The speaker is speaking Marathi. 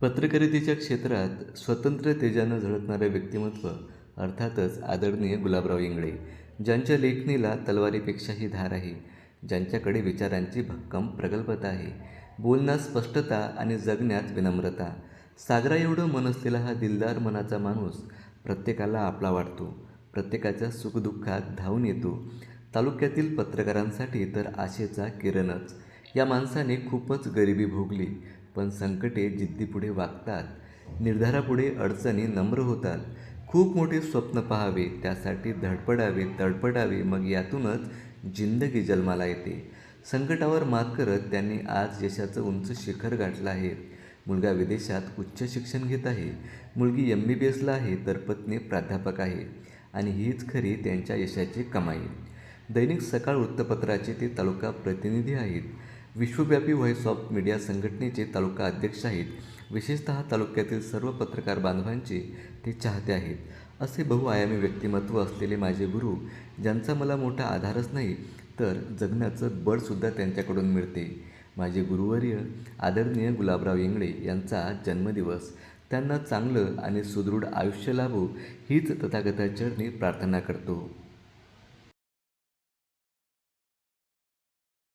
पत्रकारितेच्या क्षेत्रात स्वतंत्र तेजानं झळकणारं व्यक्तिमत्व अर्थातच आदरणीय गुलाबराव इंगळे ज्यांच्या लेखणीला तलवारीपेक्षाही धार आहे ज्यांच्याकडे विचारांची भक्कम प्रगल्भता आहे. बोलण्यात स्पष्टता आणि जगण्यात विनम्रता. सागरा एवढं मन असलेला हा दिलदार मनाचा माणूस प्रत्येकाला आपला वाटतो प्रत्येकाच्या सुखदुःखात धावून येतो. तालुक्यातील पत्रकारांसाठी तर आशेचा किरणच. या माणसाने खूपच गरिबी भोगली. पण संकटे जिद्दीपुढे वागतात. निर्धारापुढे अडचणी नम्र होतात. खूप मोठे स्वप्न पहावे त्यासाठी धडपडावे तडपडावे मग यातूनच जिंदगी जन्माला येते. संकटावर मात करत त्यांनी आज यशाचं उंच शिखर गाठलं आहे. मुलगा विदेशात उच्च शिक्षण घेत आहे. मुलगी एम बी बी एसला आहे तर पत्नी प्राध्यापक आहे. आणि हीच खरी त्यांच्या यशाची कमाई. दैनिक सकाळ वृत्तपत्राचे ते तालुका प्रतिनिधी आहेत. विश्वव्यापी व्हॉइस ऑफ मीडिया संघटनेचे तालुका अध्यक्ष आहेत. विशेषतः तालुक्यातील सर्व पत्रकार बांधवांचे ते चाहते आहेत. असे बहुआयामी व्यक्तिमत्व असलेले माझे गुरु ज्यांचा मला मोठा आधारच नाही तर जगण्याचं बळसुद्धा त्यांच्याकडून मिळते. माझे गुरुवर्य आदरणीय गुलाबराव इंगळे यांचा जन्मदिवस. त्यांना चांगलं आणि सुदृढ आयुष्य लाभो हीच तथागताचरणी प्रार्थना करतो.